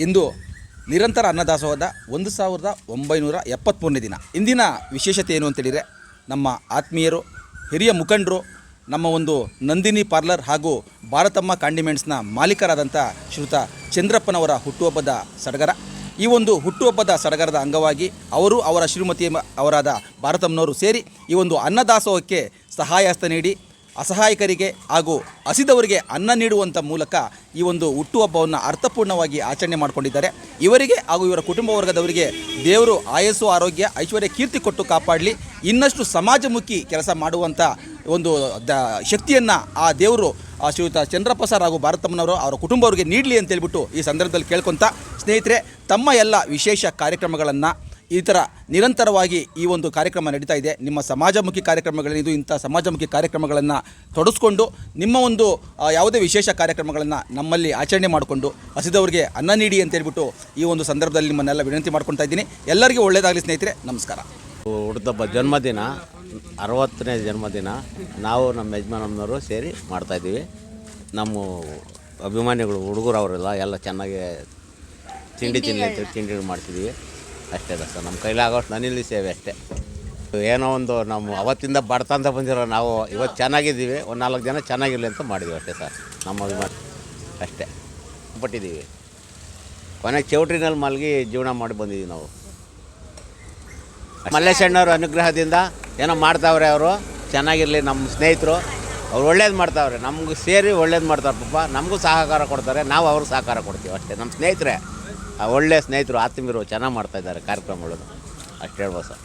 ಇಂದು ನಿರಂತರ ಅನ್ನದಾಸೋಹದ ಒಂದು ಸಾವಿರದ ಒಂಬೈನೂರ ಎಪ್ಪತ್ತ್ಮೂರನೇ ದಿನ. ಇಂದಿನ ವಿಶೇಷತೆ ಏನು ಅಂತೇಳಿದರೆ, ನಮ್ಮ ಆತ್ಮೀಯರು, ಹಿರಿಯ ಮುಖಂಡರು, ನಮ್ಮ ಒಂದು ನಂದಿನಿ ಪಾರ್ಲರ್ ಹಾಗೂ ಭಾರತಮ್ಮ ಕಾಂಡಿಮೆಂಟ್ಸ್ನ ಮಾಲೀಕರಾದಂಥ ಶ್ರುತ ಚಂದ್ರಪ್ಪನವರ ಹುಟ್ಟುಹಬ್ಬದ ಸಡಗರ. ಈ ಒಂದು ಹುಟ್ಟುಹಬ್ಬದ ಸಡಗರದ ಅಂಗವಾಗಿ ಅವರು ಅವರ ಶ್ರೀಮತಿ ಅವರಾದ ಭಾರತಮ್ಮನವರು ಸೇರಿ ಈ ಒಂದು ಅನ್ನದಾಸೋಹಕ್ಕೆ ಸಹಾಯ ಹಸ್ತ ನೀಡಿ ಅಸಹಾಯಕರಿಗೆ ಹಾಗೂ ಹಸಿದವರಿಗೆ ಅನ್ನ ನೀಡುವಂಥ ಮೂಲಕ ಈ ಒಂದು ಹುಟ್ಟುಹಬ್ಬವನ್ನು ಅರ್ಥಪೂರ್ಣವಾಗಿ ಆಚರಣೆ ಮಾಡಿಕೊಂಡಿದ್ದಾರೆ. ಇವರಿಗೆ ಹಾಗೂ ಇವರ ಕುಟುಂಬ ವರ್ಗದವರಿಗೆ ದೇವರು ಆಯಸ್ಸು, ಆರೋಗ್ಯ, ಐಶ್ವರ್ಯ, ಕೀರ್ತಿ ಕೊಟ್ಟು ಕಾಪಾಡಲಿ. ಇನ್ನಷ್ಟು ಸಮಾಜಮುಖಿ ಕೆಲಸ ಮಾಡುವಂಥ ಒಂದು ದ ಶಕ್ತಿಯನ್ನು ಆ ದೇವರು ಶ್ರೀಯುತ ಚಂದ್ರಪ್ಪ ಸರ್ ಹಾಗೂ ಭಾರತಮ್ಮನವರು ಅವರ ಕುಟುಂಬವರಿಗೆ ನೀಡಲಿ ಅಂತೇಳ್ಬಿಟ್ಟು ಈ ಸಂದರ್ಭದಲ್ಲಿ ಕೇಳ್ಕೊತ, ಸ್ನೇಹಿತರೆ, ತಮ್ಮ ಎಲ್ಲ ವಿಶೇಷ ಕಾರ್ಯಕ್ರಮಗಳನ್ನು ಈ ಥರ ನಿರಂತರವಾಗಿ ಈ ಒಂದು ಕಾರ್ಯಕ್ರಮ ನಡೀತಾ ಇದೆ. ನಿಮ್ಮ ಸಮಾಜಮುಖಿ ಕಾರ್ಯಕ್ರಮಗಳೇನಿದು ಇಂಥ ಸಮಾಜಮುಖಿ ಕಾರ್ಯಕ್ರಮಗಳನ್ನು ತೊಡಸ್ಕೊಂಡು ನಿಮ್ಮ ಒಂದು ಯಾವುದೇ ವಿಶೇಷ ಕಾರ್ಯಕ್ರಮಗಳನ್ನು ನಮ್ಮಲ್ಲಿ ಆಚರಣೆ ಮಾಡಿಕೊಂಡು ಹಸಿದವರಿಗೆ ಅನ್ನ ನೀಡಿ ಅಂತ ಹೇಳ್ಬಿಟ್ಟು ಈ ಒಂದು ಸಂದರ್ಭದಲ್ಲಿ ನಿಮ್ಮನ್ನೆಲ್ಲ ವಿನಂತಿ ಮಾಡ್ಕೊತಾ ಇದ್ದೀನಿ. ಎಲ್ಲರಿಗೂ ಒಳ್ಳೆಯದಾಗಲಿ ಸ್ನೇಹಿತರೆ ನಮಸ್ಕಾರ. ಹುಡುಗಬ್ಬ ಜನ್ಮದಿನ ಅರವತ್ತನೇ ಜನ್ಮದಿನ ನಾವು ನಮ್ಮ ಯಜಮಾನಮ್ಮನವರು ಸೇರಿ ಮಾಡ್ತಾಯಿದ್ದೀವಿ ನಮ್ಮ ಅಭಿಮಾನಿಗಳು ಹುಡುಗರು ಅವರೆಲ್ಲ ಎಲ್ಲ ಚೆನ್ನಾಗಿ ತಿಂಡಿ ತಿನ್ನಿ ಅಂತ ತಿಂಡಿ ಮಾಡ್ತಿದ್ದೀವಿ. ಅಷ್ಟೇ ಸರ್ ನಮ್ಮ ಕೈಲಾಗೋಷ್ಟು ನನ್ನಿಲ್ಲಿ ಸೇವೆ ಅಷ್ಟೇ. ಏನೋ ಒಂದು ನಮ್ಮ ಅವತ್ತಿಂದ ಬಡ್ತಂತ ಬಂದಿರೋ ನಾವು ಇವತ್ತು ಚೆನ್ನಾಗಿದ್ದೀವಿ ಒಂದು ನಾಲ್ಕು ಜನ ಚೆನ್ನಾಗಿರಲಿ ಅಂತ ಮಾಡಿದ್ವಿ ಅಷ್ಟೇ ಸರ್ ನಮ್ಮ ಅಭಿಮಾನ ಅಷ್ಟೇ. ಪಟ್ಟಿದ್ದೀವಿ ಕೊನೆಗೆ ಚೌಟ್ರಿನಲ್ಲಿ ಮಲಗಿ ಜೀವನ ಮಾಡಿ ಬಂದಿದ್ದೀವಿ ನಾವು. ಮಲ್ಲೇಶಣ್ಣವ್ರ ಅನುಗ್ರಹದಿಂದ ಏನೋ ಮಾಡ್ತಾವ್ರೆ ಅವರು ಚೆನ್ನಾಗಿರಲಿ ನಮ್ಮ ಸ್ನೇಹಿತರು ಅವ್ರು ಒಳ್ಳೇದು ಮಾಡ್ತಾವ್ರೆ ನಮ್ಗೆ ಸೇರಿ ಒಳ್ಳೇದು ಮಾಡ್ತಾರೆ ಪಾಪ ನಮಗೂ ಸಹಕಾರ ಕೊಡ್ತಾರೆ ನಾವು ಅವ್ರಿಗೆ ಸಹಕಾರ ಕೊಡ್ತೀವಿ ಅಷ್ಟೇ ನಮ್ಮ ಸ್ನೇಹಿತರೆ. ಆ ಒಳ್ಳೆ ಸ್ನೇಹಿತರು, ಆತ್ಮೀಯರು ಚೆನ್ನಾಗಿ ಮಾಡ್ತಾ ಇದ್ದಾರೆ ಕಾರ್ಯಕ್ರಮಗಳನ್ನು ಅಷ್ಟು ಹೇಳ್ಬೋದು ಸರ್.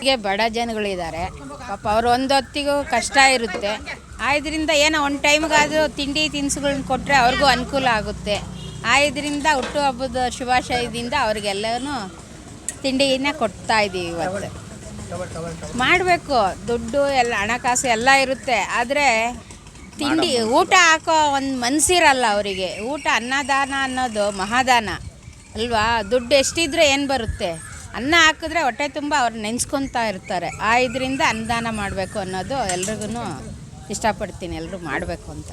ಹೀಗೆ ಬಡ ಜನಗಳಿದ್ದಾರೆ ಪಾಪ ಅವ್ರು ಒಂದು ಹೊತ್ತಿಗೂ ಕಷ್ಟ ಇರುತ್ತೆ. ಆದ್ರಿಂದ ಏನೋ ಒಂದು ಟೈಮ್ಗಾದರೂ ತಿಂಡಿ ತಿನಿಸುಗಳನ್ನ ಕೊಟ್ಟರೆ ಅವ್ರಿಗೂ ಅನುಕೂಲ ಆಗುತ್ತೆ. ಆದ್ರಿಂದ ಹುಟ್ಟುಹಬ್ಬದ ಶುಭಾಶಯದಿಂದ ಅವ್ರಿಗೆಲ್ಲನೂ ತಿಂಡಿನ ಕೊಡ್ತಾ ಇದ್ದೀವಿ ಇವತ್ತು. ಮಾಡಬೇಕು. ದುಡ್ಡು ಎಲ್ಲ, ಹಣಕಾಸು ಎಲ್ಲ ಇರುತ್ತೆ. ಆದರೆ ತಿಂಡಿ, ಊಟ ಹಾಕೋ ಒಂದು ಮನಸ್ಸಿರಲ್ಲ ಅವರಿಗೆ. ಊಟ ಅನ್ನದಾನ ಅನ್ನೋದು ಮಹಾದಾನ. ಅಲ್ವಾ? ದುಡ್ಡು ಎಷ್ಟಿದ್ರೆ ಏನು ಬರುತ್ತೆ? ಅನ್ನ ಹಾಕಿದ್ರೆ ಹೊಟ್ಟೆ ತುಂಬ ಅವ್ರು ನೆನ್ಸ್ಕೊತಾ ಇರ್ತಾರೆ. ಆ ಇದರಿಂದ ಅನ್ನದಾನ ಮಾಡಬೇಕು ಅನ್ನೋದು ಎಲ್ರಿಗೂ ಇಷ್ಟಪಡ್ತೀನಿ. ಎಲ್ಲರೂ ಮಾಡಬೇಕು ಅಂತ.